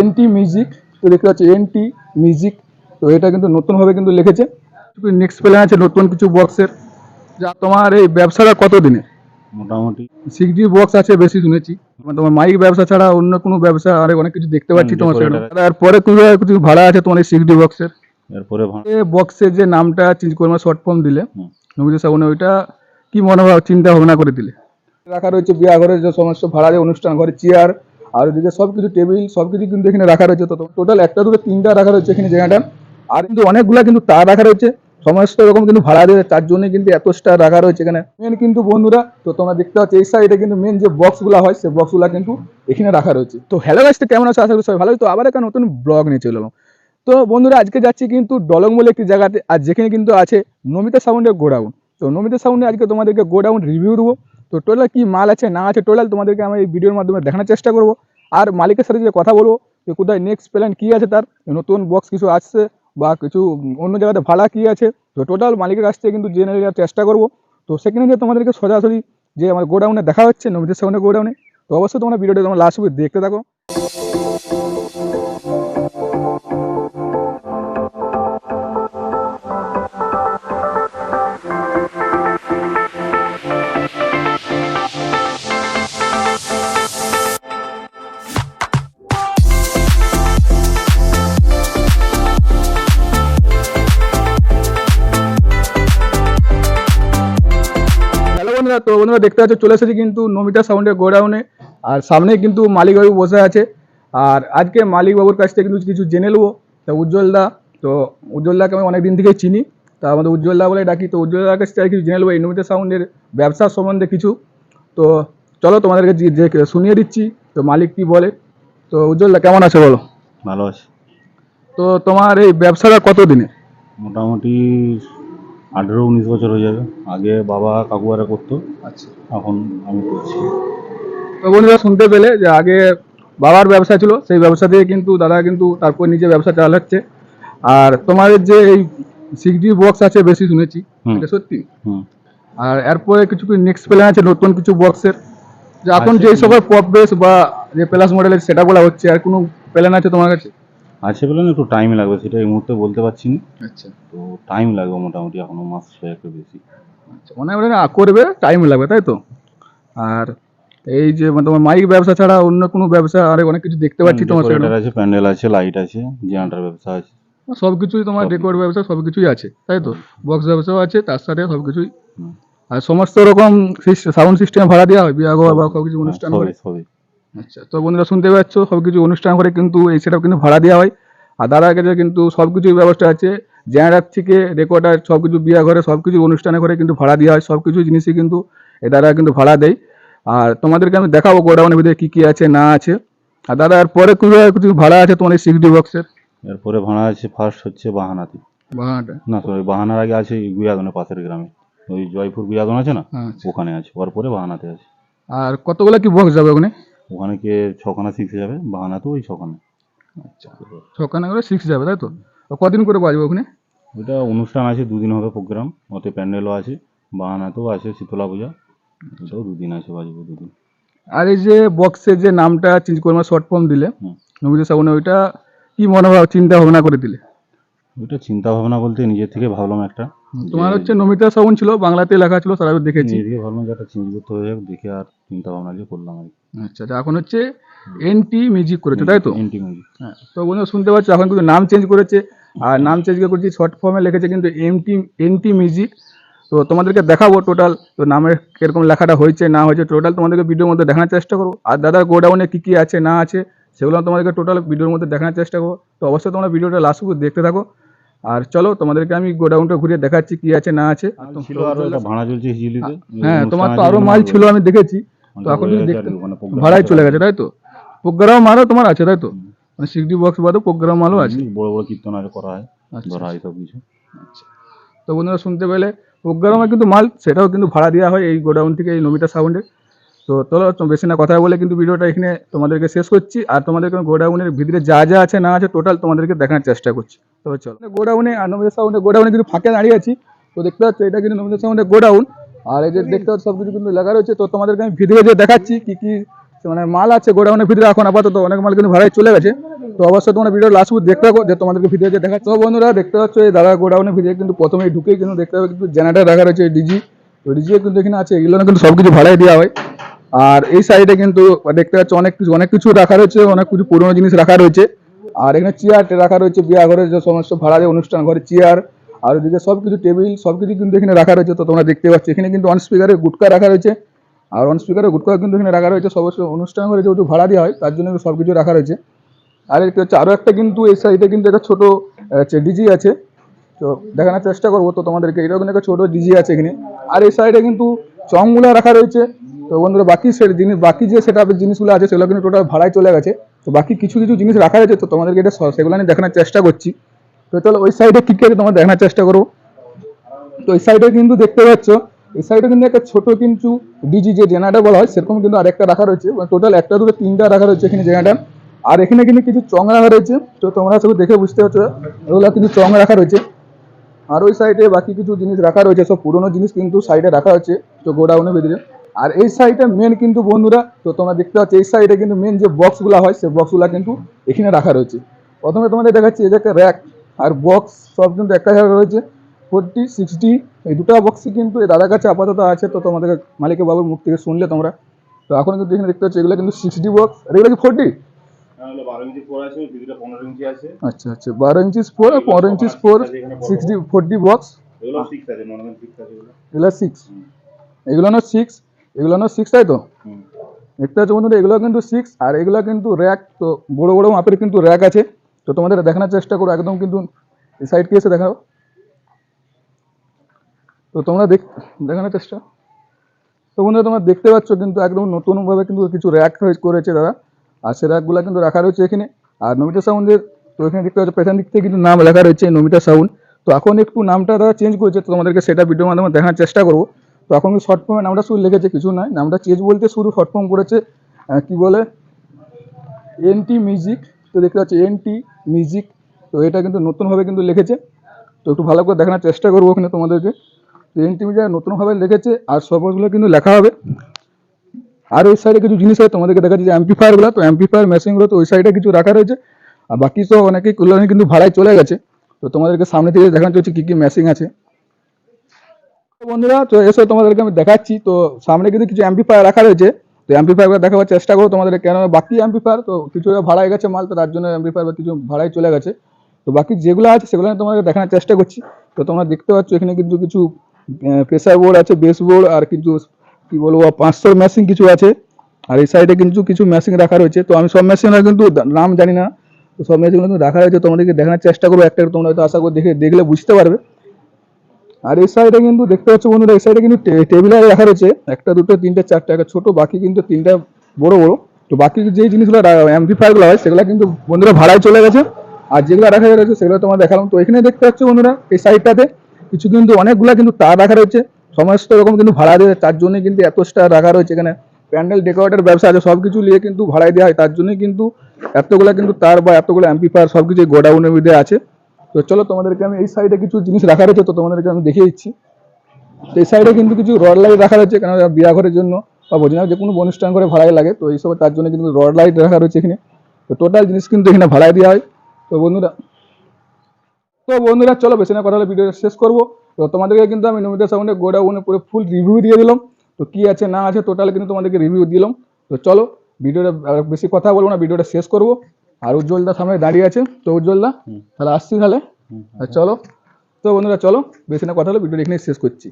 N T music তো দেখতে পাচ্ছি এনটি মিউজিক তো এটা কিন্তু নতুনভাবে কিন্তু লিখেছে। নেক্সট প্ল্যান আছে নতুন কিছু বক্সের যা তোমার এই ব্যবসাটা কত দিনে মোটামুটি। সিক্স ডি বক্স আছে বেশি শুনেছি। মানে তোমার মাইক ব্যবসা ছাড়া অন্য কোনো ব্যবসা আর অনেক কিছু দেখতে পাচ্ছি তোমার সেখানে। তারপরে কিছু ভাড়া আছে তোমার এই সিক্স ডি বক্সের এরপরে বক্সের যে নামটা চেঞ্জ করে শর্ট ফর্ম দিলে। নবীজ সাবনে ওইটা কি মনোভাব চিন্তা ভাবনা করে দিলে? রাখা রয়েছে বিয়া ঘরের যে সমস্ত ভাড়া যে অনুষ্ঠান ঘরে চেয়ার আর ওদিকে সব কিছু টেবিল সব কিছু কিন্তু এখানে রাখা রয়েছে। তো টোটাল একটা, দুটো, তিনটা রাখা রয়েছে এখানে জায়গাটা। আর কিন্তু অনেকগুলা কিন্তু তার রাখা রয়েছে। সমস্ত রকম কিন্তু ভাড়া দিয়ে তার জন্য কিন্তু এত স্টার রাখা রয়েছে এখানে। মেন কিন্তু বন্ধুরা, তো তোমরা দেখতে পাচ্ছ, এই সাইডে কিন্তু মেন যে বক্সগুলো হয় সেই বক্সগুলো কিন্তু এখানে রাখা রয়েছে। তো হ্যালো গাছটা কেমন আছে? আশা সবাই ভালো তো আবার একটা নতুন ব্লগ নিয়ে চলে তো বন্ধুরা, আজকে যাচ্ছি কিন্তু ডলং বলে একটি জায়গাতে, আর যেখানে কিন্তু আছে নমিতা সাউন্ডের গোডাউন। তো নমিতা সাউন্ডে আজকে তোমাদেরকে গোডাউন রিভিউ দেবো। তো টোটাল কি মাল আছে, না আছে টোটাল তোমাদেরকে আমি এই ভিডিওর মাধ্যমে দেখানোর চেষ্টা করব। আর মালিকের সাথে যে কথা বলব, যে কোথায় নেক্সট প্ল্যান কী আছে তার নতুন বক্স কিছু আসছে বা কিছু অন্য জায়গাতে ভাড়া কী আছে, তো টোটাল মালিকের কাছ থেকে কিন্তু জেনে নেওয়ার চেষ্টা করব। তো সেখানে যে তোমাদেরকে সরাসরি যে আমার গোডাউনে দেখা হচ্ছে নবীদের সামনে গোডাউনে, তো অবশ্যই তোমরা ভিডিওটা তোমার লাস্ট দেখতে থাকো। বন্ধুরা তো বন্ধুরা দেখতে পাচ্ছ চলে এসেছি কিন্তু নমিতা সাউন্ডের গোডাউনে। আর সামনে কিন্তু মালিকবাবু বসে আছে। আর আজকে মালিকবাবুর কাছ থেকে কিন্তু কিছু জেনে নেব। তা উজ্জ্বল দা তো উজ্জ্বল দাকে আমি অনেক দিন থেকেই চিনি। তা আমাদের উজ্জ্বল দা বলে ডাকি তো উজ্জ্বল দার কাছ থেকে কিছু জেনে নেব এই নমিতা সাউন্ডের ব্যবসার সম্বন্ধে কিছু। তো চলো তোমাদেরকে শুনিয়ে দিচ্ছি তো মালিক কি বলে। তো উজ্জ্বল দা কেমন আছে বলো? ভালো আছে। তো তোমার এই ব্যবসাটা কত দিনে মোটামুটি আঠেরো উনিশ বছর হয়ে যাবে। আগে বাবা কাকু কাকুয়ারা করতো আচ্ছা। এখন আমি করছি। তো বন্ধুরা শুনতে পেলে যে আগে বাবার ব্যবসা ছিল সেই ব্যবসা দিয়ে কিন্তু দাদা কিন্তু তারপর নিজে ব্যবসা চালাচ্ছে। আর তোমাদের যে এই সিক্স ডি বক্স আছে বেশি শুনেছি এটা সত্যি? আর এরপরে কিছু কিছু নেক্সট প্ল্যান আছে নতুন কিছু বক্সের যে এখন আছে। যে সকল পপ বেস বা যে প্লাস মডেলের সেটা বলা হচ্ছে আর কোনো প্ল্যান আছে তোমার কাছে? আছে বলে না একটু টাইম লাগবে সেটা এই মুহূর্তে বলতে পারছি না। আচ্ছা। তো টাইম লাগবে মোটামুটি এখনও মাস ছয়েকের বেশি। আচ্ছা মনে হয় না করবে টাইম লাগবে তাই তো? আর এই যে মানে তোমার মাইক ব্যবসা ছাড়া অন্য কোনো ব্যবসা আর অনেক কিছু দেখতে পাচ্ছি তোমার। ডেকোরেটর আছে প্যান্ডেল আছে লাইট আছে জেনারেটার ব্যবসা আছে। সব কিছুই তোমার ডেকোর ব্যবসা সব কিছুই আছে তাই তো? বক্স ব্যবসাও আছে তার সাথে সব কিছুই। আর সমস্ত রকম সাউন্ড সিস্টেম ভাড়া দেওয়া হয় বিয়াহ বা সব কিছু অনুষ্ঠান করে। আচ্ছা তো বন্ধুরা শুনতে পাচ্ছ সব কিছু অনুষ্ঠান করে কিন্তু এই সেটাও কিন্তু ভাড়া দেওয়া হয়। আর দাদার কাছে কিন্তু সব কিছুই ব্যবস্থা আছে। জেনারেটার থেকে রেকর্ডার সব কিছু বিয়া ঘরে সব কিছু অনুষ্ঠানে করে কিন্তু ভাড়া দেওয়া হয়। সব কিছু জিনিসই কিন্তু এ দাদা কিন্তু ভাড়া দেয়। আর তোমাদেরকে আমি দেখাবো গোডাউনের ভিতরে কী কী আছে না আছে। আর দাদা আর পরে কিছু কিছু ভাড়া আছে তোমার এই বক্সের এরপরে ভাড়া আছে ফার্স্ট হচ্ছে বাহানাতে। ভাড়াটা না সরি বাহানার আগে আছে গুয়াদনের পাশের গ্রামে। ওই জয়পুর গুয়াদন আছে না? আচ্ছা। ওখানে আছে ওর পরে বাহানাতে আছে। আর কতগুলো কি বক্স যাবে ওখানে? ওখানে কে ছখানা শিখে যাবে বাহানাতেও ওই ছখানা। আচ্ছা। ছখানা করে সিক্স যাবে তাই তো? তো কদিন করে বাজবে ওখানে? ওইটা অনুষ্ঠান আছে দুদিন হবে প্রোগ্রাম ওতে প্যান্ডেলও আছে বাহানাতেও আছে শীতলা পূজা ওটাও দুদিন আছে বাজবে দুদিন। আর এই যে বক্সের যে নামটা চেঞ্জ করে শর্ট ফর্ম দিলে। নবীদের সামনে ওইটা কি মনোভাব চিন্তা ভাবনা করে দিলে? ওইটা চিন্তা ভাবনা বলতে নিজের থেকে ভাবলাম একটা। তোমার হচ্ছে নমিতা সাউন ছিল বাংলাতে লেখা ছিল সারা দেখেছি। থেকে ভাবলাম যে একটা চেঞ্জ করতে যাক দেখে আর চিন্তা ভাবনা যে করলাম আর আচ্ছা এখন হচ্ছে এনটি মিউজিক করেছে তাই তো? এন্টি মিউজিক হ্যাঁ তো বন্ধু শুনতে পাচ্ছ এখন কিন্তু নাম চেঞ্জ করেছে আর নাম চেঞ্জ করেছি শর্ট ফর্মে লিখেছে কিন্তু এমটি এনটি মিউজিক তো তোমাদেরকে দেখাবো টোটাল তো নামের কীরকম লেখাটা হয়েছে না হয়েছে টোটাল তোমাদেরকে ভিডিওর মধ্যে দেখানোর চেষ্টা করব। আর দাদার গোডাউনে কী কী আছে না আছে সেগুলো তোমাদেরকে টোটাল ভিডিওর মধ্যে দেখানোর চেষ্টা করব। তো অবশ্যই তোমরা ভিডিওটা লাস্ট দেখতে থাকো। আর চলো তোমাদেরকে আমি গোডাউনটা ঘুরিয়ে দেখাচ্ছি কি আছে না আছে। হ্যাঁ তোমার তো আরও মাল ছিল আমি দেখেছি। তো এখন দেখতে ভাড়ায় চলে গেছে। তাই তো? প্রোগ্রাম মালও তোমার আছে তাই তো? মানে সিক্সটি বক্স বাদে প্রোগ্রাম মালও আছে। বড় বড় কীর্তন আর করা হয় আচ্ছা। ধরা হয় সব কিছু। আচ্ছা। তো বন্ধুরা শুনতে পেলে প্রোগ্রামে কিন্তু মাল সেটাও কিন্তু ভাড়া দেওয়া হয় এই গোডাউন থেকে এই নমিতা সাউন্ডে। তো চলো বেশি না কথা বলে কিন্তু ভিডিওটা এখানে তোমাদেরকে শেষ করছি। আর তোমাদেরকে গোডাউনের ভিতরে যা যা আছে, না আছে টোটাল তোমাদেরকে দেখানোর চেষ্টা করছি। তো চলো। গোডাউনে, আর নমিতা সাউন্ডে গোডাউনে কিন্তু ফাঁকে দাঁড়িয়ে আছি। তো দেখতে পাচ্ছ, এটা কিন্তু নমিতা সাউন্ডের গোডাউন। আর এই যে দেখতে পাচ্ছ সব কিছু কিন্তু লেখা রয়েছে। তো তোমাদেরকে আমি ভিডিও যে দেখাচ্ছি কি কি মানে মাল আছে গোডাউনের ভিতরে। এখন আপাতত অনেক মাল কিন্তু ভাড়ায় চলে গেছে। তো অবশ্যই তোমরা ভিডিও লাস্ট দেখতে থাকো, যে তোমাদেরকে ভিডিও যে দেখা তো বন্ধুরা, দেখতে পাচ্ছ, এই দাদা গোডাউনের ভিডিও কিন্তু প্রথমেই ঢুকেই কিন্তু দেখতে পাবে, কিন্তু জেনারেটার রাখা রয়েছে ডিজি তো ডিজি কিন্তু এখানে আছে, এগুলো কিন্তু সব কিছু ভাড়ায় দেওয়া হয়। আর এই সাইডে কিন্তু দেখতে পাচ্ছ অনেক কিছু অনেক কিছু রাখা রয়েছে, অনেক কিছু পুরোনো জিনিস রাখা রয়েছে। আর এখানে চেয়ার রাখা রয়েছে, বিয়া ঘরের যে সমস্ত ভাড়া যে অনুষ্ঠান, ঘরে চেয়ার আর ওদিকে সব কিছু টেবিল সব কিছু কিন্তু এখানে রাখা রয়েছে, তো তোমরা দেখতে পাচ্ছ। এখানে কিন্তু অন স্পিকারে গুটকা রাখা রয়েছে। আর অন স্পিকারে গুটকা কিন্তু এখানে রাখা রয়েছে, সমস্ত অনুষ্ঠান ঘরে যেহেতু ভাড়া দেওয়া হয়, তার জন্য সব কিছু রাখা রয়েছে। আর একটা হচ্ছে আরও একটা কিন্তু এই সাইডে কিন্তু একটা ছোটো ডিজি আছে। তো দেখানোর চেষ্টা করব, তো তোমাদেরকে এরকম একটা ছোটো ডিজি আছে এখানে। আর এই সাইডে কিন্তু চংগুলা রাখা রয়েছে। তো বন্ধুরা, বাকি সে জিনিস, বাকি যে সেটা জিনিসগুলো আছে, সেগুলো কিন্তু টোটাল ভাড়ায় চলে গেছে। তো বাকি কিছু কিছু জিনিস রাখা রয়েছে, তো তোমাদেরকে এটা সেগুলো আমি দেখানোর চেষ্টা করছি। তো চলো, ওই সাইডে কী কী আছে তোমার দেখানোর চেষ্টা করব। তো এই সাইডে কিন্তু দেখতে পাচ্ছ, এই সাইডে কিন্তু একটা ছোট কিন্তু ডিজি যে জেনারেটর বলা হয়, সেরকম কিন্তু আরেকটা রাখা রয়েছে। টোটাল একটা, দুটো, তিনটা রাখা রয়েছে এখানে জেনারেটর আর এখানে কিন্তু কিছু চং রাখা রয়েছে। তো তোমরা সব দেখে বুঝতে পারছ ওগুলো কিন্তু চং রাখা রয়েছে। আর ওই সাইডে বাকি কিছু জিনিস রাখা রয়েছে, সব পুরোনো জিনিস কিন্তু সাইডে রাখা হচ্ছে তো গোডাউনের ভিতরে। আর এই সাইডে মেন কিন্তু বন্ধুরা তো তোমরা দেখতে পাচ্ছ এই সাইডে কিন্তু মেন যে বক্সগুলো হয় সেই বক্সগুলো কিন্তু এখানে রাখা রয়েছে। প্রথমে তোমাদের দেখাচ্ছি এই যে একটা র্যাক আর বক্স সব কিন্তু একটা জায়গায় রয়েছে। ফোরটি সিক্সটি এই দুটো বক্সই কিন্তু এই দাদার কাছে আপাতত আছে তো তোমাদের মালিকের বাবুর মুখ থেকে শুনলে তোমরা। তো এখন কিন্তু এখানে দেখতে পাচ্ছ এগুলো কিন্তু সিক্সটি বক্স আর এগুলো কি ফোরটি ইঞ্চি আচ্ছা আচ্ছা বারো ইঞ্চি ফোর আর পনেরো ইঞ্চি ফোর সিক্সটি ফোরটি বক্স এগুলো সিক্স এগুলো। সিক্স এগুলো না সিক্স এগুলো না সিক্স তাই তো? দেখতে পাচ্ছ বন্ধুরা এগুলো কিন্তু সিক্স আর এগুলো কিন্তু র্যাক তো বড় বড় মাপের কিন্তু র্যাক আছে। তো তোমাদের দেখানোর চেষ্টা করো একদম কিন্তু এই সাইড কি এসে দেখাও। তো তোমরা দেখ দেখানোর চেষ্টা। তো বন্ধুরা তোমরা দেখতে পাচ্ছ কিন্তু একদম নতুনভাবে কিন্তু কিছু র্যাক করেছে দাদা। আর সে র্যাকগুলো কিন্তু রাখা রয়েছে এখানে। আর নমিতা সাউন্ডের তো এখানে দেখতে পাচ্ছ পেছন দিক থেকে কিন্তু নাম লেখা রয়েছে নমিতা সাউন্ড। তো এখন একটু নামটা দাদা চেঞ্জ করেছে তো তোমাদেরকে সেটা ভিডিওর মাধ্যমে দেখানোর চেষ্টা করব। তো এখন শর্ট ফর্মে নামটা শুধু লিখেছে কিছু নয়, নামটা চেঞ্জ বলতে শুরু শর্ট ফর্ম করেছে কি বলে? এনটি মিউজিক তো দেখতে পাচ্ছি এনটি মিউজিক তো এটা কিন্তু নতুনভাবে কিন্তু লিখেছে তো একটু ভালো করে দেখানোর চেষ্টা করব ওখানে তোমাদেরকে। তো এনটি মিউজিক নতুনভাবে লিখেছে আর সবগুলো কিন্তু লেখা হবে। আর ওই সাইডে কিছু জিনিস আছে, তোমাদেরকে দেখাচ্ছি, যে অ্যাম্পিফায়ারগুলো তো অ্যাম্পিফায়ার মেশিনগুলো তো ওই সাইডে কিছু রাখা রয়েছে, আর বাকি সব অনেকেই কুলানি কিন্তু ভাড়ায় চলে গেছে। তো তোমাদেরকে সামনে থেকে দেখানো হচ্ছে কী কী মেশিন আছে। বন্ধুরা, তো এসে তোমাদেরকে আমি দেখাচ্ছি। তো সামনে কিন্তু কিছু অ্যাম্পিফায়ার রাখা রয়েছে। তো অ্যাম্পিফায়ার দেখাবার চেষ্টা করো তোমাদের কেন বাকি অ্যাম্পিফায়ার তো কিছু ভাড়ায় গেছে মাল, তো তার জন্য অ্যাম্পিফায়ার বা কিছু ভাড়ায় চলে গেছে। তো বাকি যেগুলো আছে সেগুলো আমি তোমাদের দেখানোর চেষ্টা করছি। তো তোমরা দেখতে পাচ্ছ এখানে কিন্তু কিছু প্রেসার বোর্ড আছে বেস বোর্ড আর কিছু কি বলব, পাঁচশোর মেশিন কিছু আছে। আর এই সাইডে কিন্তু কিছু মেশিন রাখা রয়েছে। তো আমি সব মেশিনের কিন্তু নাম জানি না। তো সব মেশিনগুলো কিন্তু রাখা রয়েছে, তোমাদেরকে দেখানোর চেষ্টা করব। একটা তোমরা হয়তো আশা করি দেখে দেখলে বুঝতে পারবে। আর এই সাইডে কিন্তু দেখতে পাচ্ছ বন্ধুরা, এই সাইডে কিন্তু টেবিলে রাখা রয়েছে। একটা, দুটো, তিনটে, চারটে, একটা ছোট, বাকি কিন্তু তিনটা বড় বড়। তো বাকি যে জিনিসগুলো অ্যাম্পিফায়ারগুলো হয়, সেগুলো কিন্তু বন্ধুরা ভাড়ায় চলে গেছে। আর যেগুলো রাখা রয়েছে, সেগুলো তোমার দেখালাম। তো এখানে দেখতে পাচ্ছ বন্ধুরা, এই সাইডটাতে কিছু কিন্তু অনেকগুলো কিন্তু তার রাখা রয়েছে। সমস্ত রকম কিন্তু ভাড়া দেয় তার জন্যই কিন্তু এত স্টার রাখা রয়েছে এখানে। প্যান্ডেল ডেকোরেটের ব্যবসা আছে সব কিছু নিয়ে কিন্তু ভাড়ায় দেওয়া হয়, তার জন্যই কিন্তু এতগুলো কিন্তু তার বা এতগুলো অ্যাম্পিফায়ার সব কিছু গোডাউনের মধ্যে আছে। তো চলো তোমাদেরকে আমি এই সাইডে কিছু জিনিস রাখা রয়েছে তো তোমাদেরকে আমি দেখিয়ে দিচ্ছি। তো এই সাইডে কিন্তু কিছু রড লাইট রাখা রয়েছে কেন বিয়া ঘরের জন্য বা বোঝে যে কোনো অনুষ্ঠান করে ভাড়ায় লাগে, তো এইসব তার জন্য কিন্তু রড লাইট রাখা রয়েছে এখানে। তো টোটাল জিনিস কিন্তু এখানে ভাড়ায় দেওয়া হয়। তো বন্ধুরা তো বন্ধুরা, চলো বেশি না কথা হলে ভিডিওটা শেষ করব। তো তোমাদেরকে কিন্তু আমি নমিতা সাউন্ডে গোডাউনে পুরো ফুল রিভিউ দিয়ে দিলাম। তো কি আছে, না আছে টোটাল কিন্তু তোমাদেরকে রিভিউ দিলাম। তো চলো ভিডিওটা বেশি কথা বলব না ভিডিওটা শেষ করব। আর উজ্জ্বলদা সামনে দাঁড়িয়ে আছে। তো উজ্জ্বলদা তাহলে আসছি তাহলে। আর চলো। তো বন্ধুরা চলো বেশি না কথা হলো ভিডিও এখানে শেষ করছি।